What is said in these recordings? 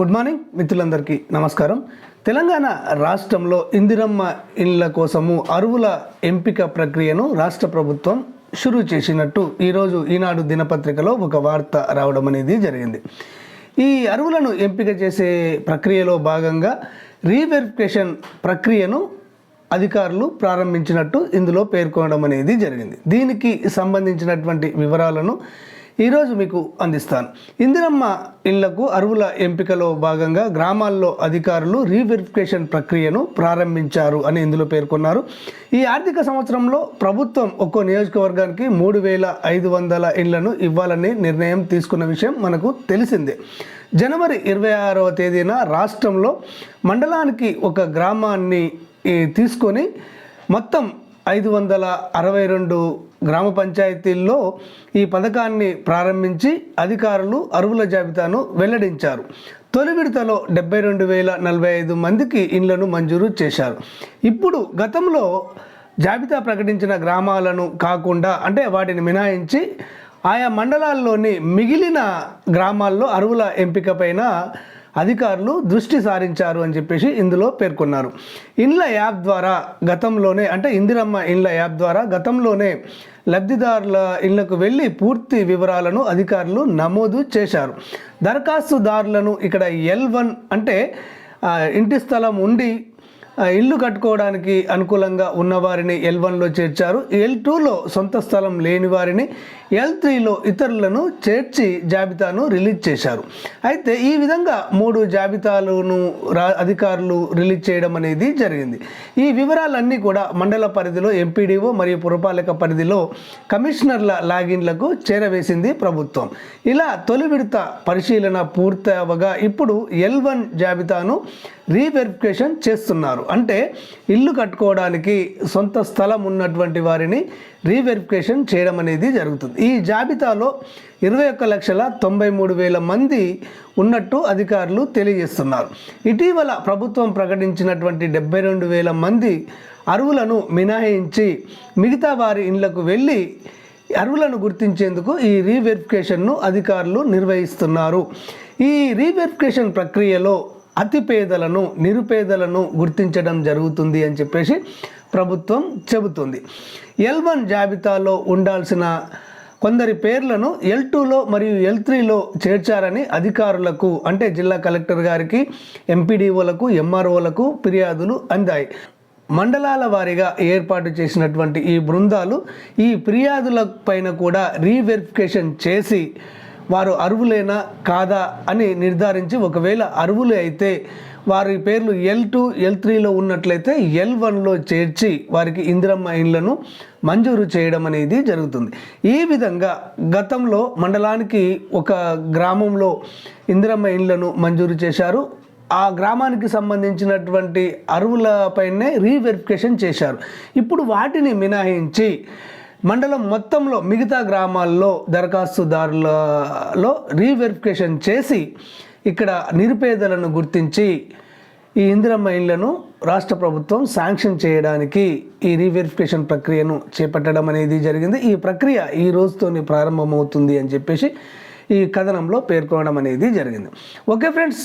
Good morning మిత్రులందరికీ నమస్కారం. తెలంగాణ రాష్ట్రంలో ఇందిరమ్మ ఇండ్ల కోసము అరువుల ఎంపిక ప్రక్రియను రాష్ట్ర ప్రభుత్వం షురూ చేసినట్టు ఈరోజు ఈనాడు దినపత్రికలో ఒక వార్త రావడం అనేది జరిగింది. ఈ అరువులను ఎంపిక చేసే ప్రక్రియలో భాగంగా రీవెరిఫికేషన్ ప్రక్రియను అధికారులు ప్రారంభించినట్టు ఇందులో పేర్కొనడం అనేది జరిగింది. దీనికి సంబంధించినటువంటి వివరాలను ఈరోజు మీకు అందిస్తాను. ఇందిరమ్మ ఇళ్ళకు అరువుల ఎంపికలో భాగంగా గ్రామాల్లో అధికారులు రీవెరిఫికేషన్ ప్రక్రియను ప్రారంభించారు అని ఇందులో పేర్కొన్నారు. ఈ ఆర్థిక సంవత్సరంలో ప్రభుత్వం ఒక్కో నియోజకవర్గానికి మూడు వేల ఐదు వందల ఇండ్లను ఇవ్వాలని నిర్ణయం తీసుకున్న విషయం మనకు తెలిసిందే. జనవరి ఇరవై ఆరవ తేదీన రాష్ట్రంలో మండలానికి ఒక గ్రామాన్ని తీసుకొని మొత్తం ఐదు వందల అరవై రెండు గ్రామ పంచాయతీల్లో ఈ పథకాన్ని ప్రారంభించి అధికారులు అరువుల జాబితాను వెల్లడించారు. తొలి విడతలో డెబ్బై రెండు వేల నలభై ఐదు మందికి ఇండ్లను మంజూరు చేశారు. ఇప్పుడు గతంలో జాబితా ప్రకటించిన గ్రామాలను కాకుండా అంటే వాటిని మినహాయించి ఆయా మండలాల్లోని మిగిలిన గ్రామాల్లో అరువుల ఎంపిక పైన అధికారులు దృష్టి సారించారు అని చెప్పేసి ఇందులో పేర్కొన్నారు. ఇండ్ల యాప్ ద్వారా గతంలోనే అంటే ఇందిరమ్మ ఇండ్ల యాప్ ద్వారా గతంలోనే లబ్ధిదారుల ఇళ్ళకు వెళ్ళి పూర్తి వివరాలను అధికారులు నమోదు చేశారు. దరఖాస్తుదారులను ఇక్కడ ఎల్ వన్ అంటే ఇంటి స్థలం ఉండి ఇల్లు కట్టుకోవడానికి అనుకూలంగా ఉన్నవారిని ఎల్ వన్లో చేర్చారు. ఎల్ టూలో సొంత స్థలం లేని వారిని ఎల్ త్రీలో ఇతరులను చేర్చి జాబితాను రిలీజ్ చేశారు. అయితే ఈ విధంగా మూడు జాబితాలను రా అధికారులు రిలీజ్ చేయడం అనేది జరిగింది. ఈ వివరాలన్నీ కూడా మండల పరిధిలో ఎంపీడీఓ మరియు పురపాలక పరిధిలో కమిషనర్ల లాగిన్లకు చేరవేసింది ప్రభుత్వం. ఇలా తొలి విడత పరిశీలన పూర్తవగా ఇప్పుడు ఎల్ వన్ జాబితాను రీవెరిఫికేషన్ చేస్తున్నారు. అంటే ఇల్లు కట్టుకోవడానికి సొంత స్థలం ఉన్నటువంటి వారిని రీవెరిఫికేషన్ చేయడం అనేది జరుగుతుంది. ఈ జాబితాలో ఇరవై ఒక్క లక్షల తొంభై మూడు వేల మంది ఉన్నట్టు అధికారులు తెలియజేస్తున్నారు. ఇటీవల ప్రభుత్వం ప్రకటించినటువంటి డెబ్బై రెండు వేల మంది అరువులను మినహాయించి మిగతా వారి ఇండ్లకు వెళ్ళి అరువులను గుర్తించేందుకు ఈ రీవెరిఫికేషన్ను అధికారులు నిర్వహిస్తున్నారు. ఈ రీవెరిఫికేషన్ ప్రక్రియలో అతి పేదలను నిరుపేదలను గుర్తించడం జరుగుతుంది అని చెప్పేసి ప్రభుత్వం చెబుతుంది. ఎల్ వన్ జాబితాలో ఉండాల్సిన కొందరి పేర్లను ఎల్ టూలో మరియు ఎల్ త్రీలో చేర్చారని అధికారులకు అంటే జిల్లా కలెక్టర్ గారికి ఎంపీడీఓలకు ఎంఆర్ఓలకు ఫిర్యాదులు అందాయి. మండలాల వారీగా ఏర్పాటు చేసినటువంటి ఈ బృందాలు ఈ ఫిర్యాదుల పైన కూడా రీవెరిఫికేషన్ చేసి వారు అరువులేనా కాదా అని నిర్ధారించి ఒకవేళ అరువులు అయితే వారి పేర్లు ఎల్ టూ ఎల్ త్రీలో ఉన్నట్లయితే ఎల్ వన్లో చేర్చి వారికి ఇందిరమ్మ ఇండ్లను మంజూరు చేయడం అనేది జరుగుతుంది. ఈ విధంగా గతంలో మండలానికి ఒక గ్రామంలో ఇందిరమ్మ ఇండ్లను మంజూరు చేశారు. ఆ గ్రామానికి సంబంధించినటువంటి అరువులపైనే రీవెరిఫికేషన్ చేశారు. ఇప్పుడు వాటిని మినహాయించి మండలం మొత్తంలో మిగతా గ్రామాల్లో దరఖాస్తుదారులలో రీవెరిఫికేషన్ చేసి ఇక్కడ నిరుపేదలను గుర్తించి ఈ ఇందిరమ్మ ఇళ్ళను రాష్ట్ర ప్రభుత్వం శాంక్షన్ చేయడానికి ఈ రీవెరిఫికేషన్ ప్రక్రియను చేపట్టడం అనేది జరిగింది. ఈ ప్రక్రియ ఈ రోజుతోని ప్రారంభమవుతుంది అని చెప్పేసి ఈ కథనంలో పేర్కొనడం అనేది జరిగింది. ఓకే ఫ్రెండ్స్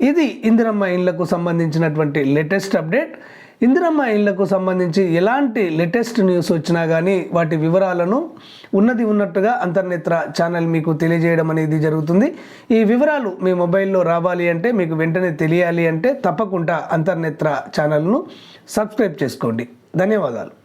ఇది ఇందిరమ్మ ఇళ్ళకు సంబంధించినటువంటి లేటెస్ట్ అప్డేట్ ఇందిరమ్మ ఇళ్ళకు సంబంధించి ఎలాంటి లేటెస్ట్ న్యూస్ వచ్చినా కానీ వాటి వివరాలను ఉన్నది ఉన్నట్టుగా అంతర్నేత్ర ఛానల్ మీకు తెలియజేయడం అనేది జరుగుతుంది. ఈ వివరాలు మీ మొబైల్లో రావాలి అంటే మీకు వెంటనే తెలియాలి అంటే తప్పకుండా అంతర్నేత్ర ఛానల్ను సబ్స్క్రైబ్ చేసుకోండి. ధన్యవాదాలు.